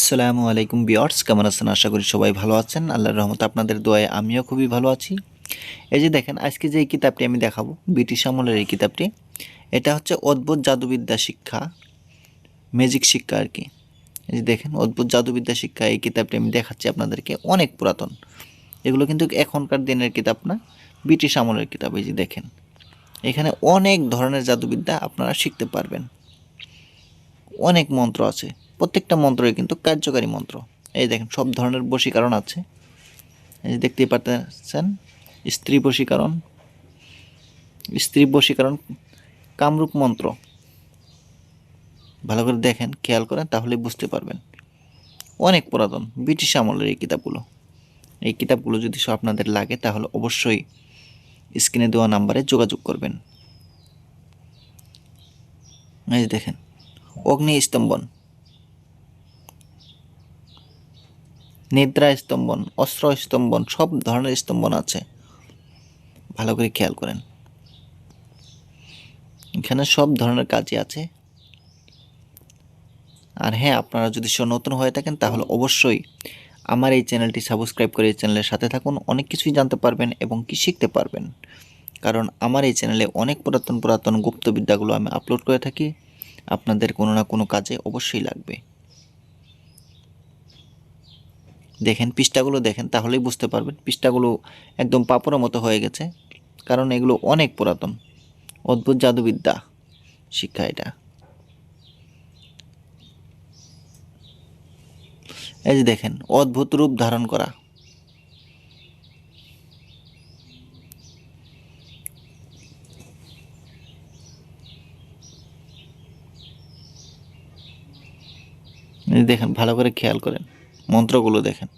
আসসালামু আলাইকুম বিয়ার্স কেমন আছেন? আশা করি সবাই ভালো আছেন। আল্লাহর রহমতে আপনাদের দোয়ায় আমিও খুবই ভালো আছি। এই যে দেখেন, আজকে যে এই কিতাবটি আমি দেখাবো, ব্রিটিশ আমলের এই কিতাবটি, এটা হচ্ছে অদ্ভুত জাদুবিদ্যা শিক্ষা ম্যাজিক শিক্ষা আর কি। এই যে দেখেন, অদ্ভুত জাদুবিদ্যা শিক্ষা, এই কিতাবটি আমি দেখাচ্ছি আপনাদেরকে, অনেক পুরাতন। এগুলো কিন্তু এখনকার দিনের কিতাব না, ব্রিটিশ আমলের কিতাব, এই যে দেখেন। এখানে অনেক ধরনের জাদুবিদ্যা আপনারা শিখতে পারবেন। অনেক মন্ত্র আছে। প্রত্যেকটা মন্ত্রই কিন্তু কার্যকারী মন্ত্র। এই দেখেন, সব ধরনের বশীকরণ আছে। এই দেখতেই পারতেছেন, স্ত্রী বশীকরণ স্ত্রী বশীকরণ, কামরূপ মন্ত্র। ভালো করে দেখেন, খেয়াল করেন তাহলে বুঝতে পারবেন। অনেক পুরাতন, ব্রিটিশ আমলের এই কিতাবগুলো। এই কিতাবগুলো যদি সব আপনাদের লাগে, তাহলে অবশ্যই স্ক্রিনে দেওয়া নাম্বারে যোগাযোগ করবেন। এই দেখেন, অগ্নি স্তম্ভন। নিদ্রা স্তম্ভন, অস্ত্র স্তম্ভন, সব ধরনের স্তম্ভন আছে। ভালো করে খেয়াল করেন। এখানে সব ধরনের কাজই আছে। আর হ্যাঁ আপনারা যদি নতুন হয়ে থাকেন, তাহলে অবশ্যই আমার এই চ্যানেলটি সাবস্ক্রাইব করে এই চ্যানেলের সাথে থাকুন। অনেক কিছুই জানতে পারবেন এবং কি শিখতে পারবেন। কারণ আমার এই চ্যানেলে অনেক পুরাতন পুরাতন গুপ্তবিদ্যাগুলো আমি আপলোড করে থাকি। আপনাদের কোনো না কোনো কাজে অবশ্যই লাগবে। দেখেন, পৃষ্ঠাগুলো দেখেন, তাহলেই বুঝতে পারবেন। পৃষ্ঠাগুলো একদম পাপড়ের মতো হয়ে গেছে, কারণ এগুলো অনেক পুরাতন। অদ্ভুত জাদুবিদ্যা শিক্ষা এটা। এই যে দেখেন, অদ্ভুত রূপ ধারণ করা। দেখেন, ভালো করে খেয়াল করেন। মন্ত্রগুলো দেখেন।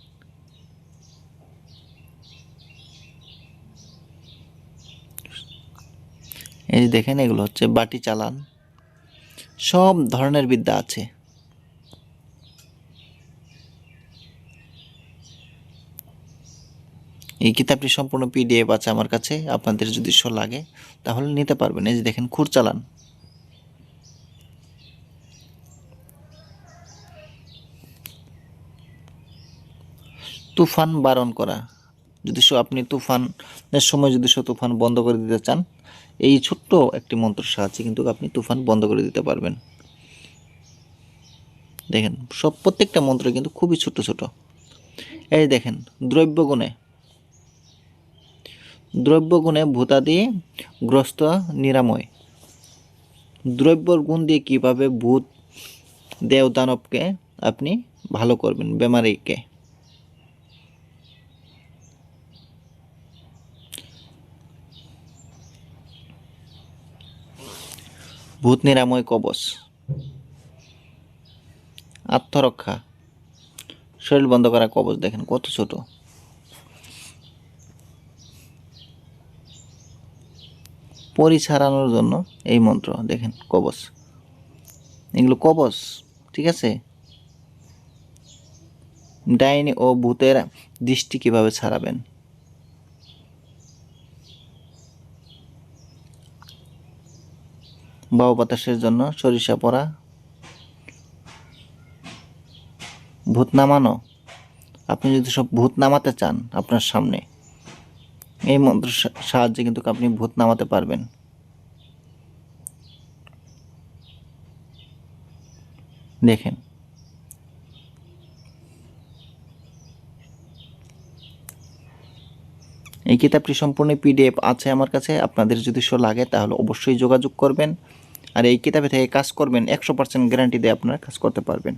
এই দেখেন, এগুলো হচ্ছে বাটি চালান। সব ধরনের বিদ্যা আছে। এই কিতাবটি সম্পূর্ণ পিডিএফ আছে আমার কাছে, আপনাদের যদি শো লাগে, তাহলে নিতে পারবেন। এই যে দেখেন, খুর চালান। তুফান বারণ করা। যদি সো আপনি তুফানের সময় যদি সো তুফান বন্ধ করে দিতে চান, এই ছোট্ট একটি মন্ত্রের সাহায্যে কিন্তু আপনি তুফান বন্ধ করে দিতে পারবেন। দেখেন, সব প্রত্যেকটা মন্ত্র কিন্তু খুবই ছোট ছোট। এই দেখেন, দ্রব্যগুণে। দ্রব্যগুণে ভূতাদি গ্রস্ত নিরাময়। দ্রব্যর গুণ দিয়ে কীভাবে ভূত দেও দানবকে আপনি ভালো করবেন, বেমারিকে। ভূত নিরাময় কবচ। আত্মরক্ষা। শরীর বন্ধ করা কবচ দেখেন কত ছোট। পরিছাড়ানোর জন্য এই মন্ত্র দেখেন কবচ। এগুলো কবচ, ঠিক আছে? ডাইনি ও ভূতের দৃষ্টি কীভাবে ছাড়াবেন? বায়ু বাতাসের জন্য সরিষা পরা ভূত নামানো। আপনি যদি সব ভূত নামাতে চান আপনার সামনে, এই মন্ত্রের সা- সাহায্যে কিন্তু আপনি ভূত নামাতে পারবেন। দেখেন। এই কিতাবটি সম্পূর্ণ পিডিএফ আছে আমার কাছে। আপনাদের যদি শো লাগে তাহলে অবশ্যই যোগাযোগ করবেন। আর এই কিতাবে থেকে কাজ করবেন, একশো পার্সেন্ট গ্যারান্টি দিয়ে আপনারা কাজ করতে পারবেন।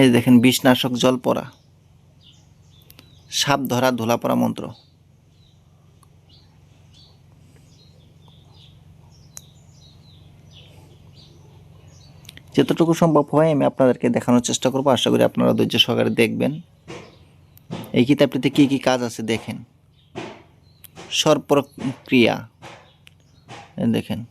এই দেখেন, বিষনাশক জল পড়া সাপ ধরা ধুলা পড়া মন্ত্র। যতটুকু সম্ভব হয় আমি আপনাদেরকে দেখানোর চেষ্টা করব। আশা করি আপনারা ধৈর্য সহকারে দেখবেন। এই কিতাবটিতে কি কি কাজ আছে দেখেন। সর্পক্রিয়া। দেখেন।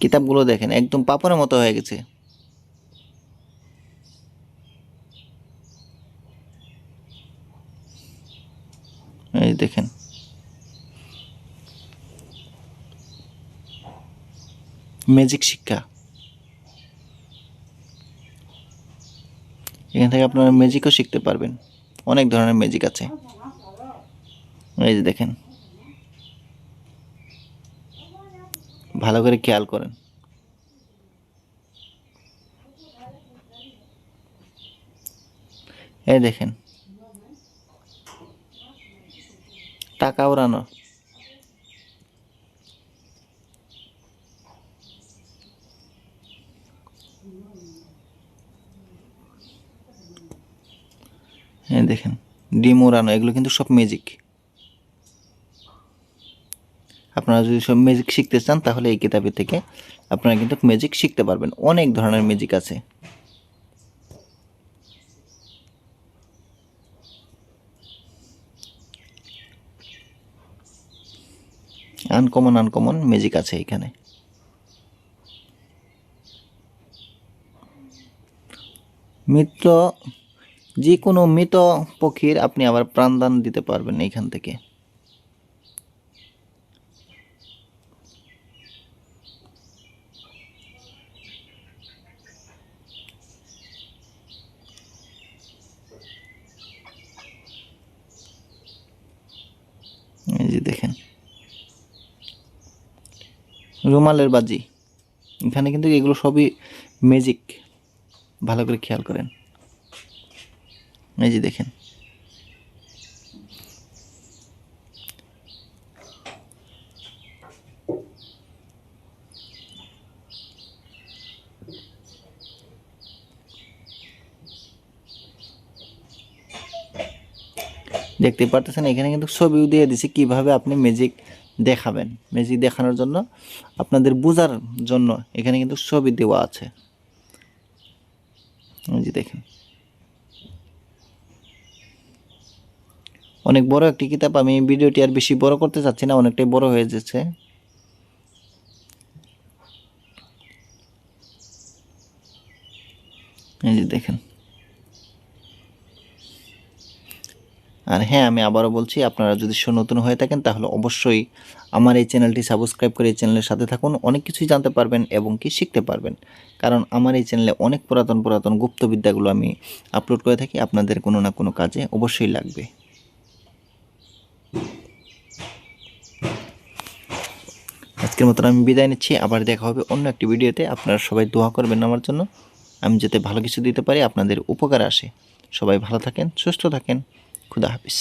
কিতাবগুলো দেখেন একদম পাপড়ের মতো হয়ে গেছে। এই দেখেন। ম্যাজিক শিক্ষা। এখান থেকে আপনারা ম্যাজিকও শিখতে পারবেন। অনেক ধরনের ম্যাজিক আছে। এই যে দেখেন। ভালো করে খেয়াল করেন। এই দেখেন। টাকা উড়ানো হ্যাঁ দেখেন। ডিম উড়ানো এগুলো কিন্তু সব ম্যাজিক আপনারা যদি সব ম্যাজিক শিখতে চান, তাহলে এই কিতাবে থেকে আপনারা কিন্তু ম্যাজিক শিখতে পারবেন। অনেক ধরনের ম্যাজিক আছে। আনকমন আনকমন ম্যাজিক আছে এখানে। মৃত যে কোনো মৃত পক্ষীর আপনি আবার প্রাণদান দিতে পারবেন এইখান থেকে। দেখেন। রুমালের বাজি। এখানে কিন্তু এগুলো সবই ম্যাজিক ভালো করে খেয়াল করেন। এই যে দেখেন। দেখতে পারতেছেন, এখানে কিন্তু ছবিও দিয়ে দিছি কীভাবে আপনি ম্যাজিক দেখাবেন। ম্যাজিক দেখানোর জন্য আপনাদের বোঝার জন্য এখানে কিন্তু ছবি দেওয়া আছে। দেখেন। অনেক বড় একটি কিতাব, আমি ভিডিওটি আর বেশি বড় করতে চাচ্ছি না, অনেকটাই বড় হয়ে যাচ্ছে। এই যে দেখেন। আর হ্যাঁ আমি আবারও বলছি, আপনারা যদি নতুন হয়ে থাকেন, তাহলে অবশ্যই আমার এই চ্যানেলটি সাবস্ক্রাইব করে এই চ্যানেলের সাথে থাকুন, অনেক কিছুই জানতে পারবেন এবং কি শিখতে পারবেন। কারণ আমার এই চ্যানেলে অনেক পুরাতন পুরাতন গুপ্তবিদ্যাগুলো আমি আপলোড করে থাকি, আপনাদের কোনো না কোনো কাজে অবশ্যই লাগবে। আজকের মতন আমি বিদায় নিচ্ছি। আবার দেখা হবে অন্য একটি ভিডিওতে। আপনারা সবাই দোয়া করবেন আমার জন্য। আমি যাতে ভালো কিছু দিতে পারি, আপনাদের উপকার আসে। সবাই ভালো থাকেন, সুস্থ থাকেন। খুদা হাফিজ।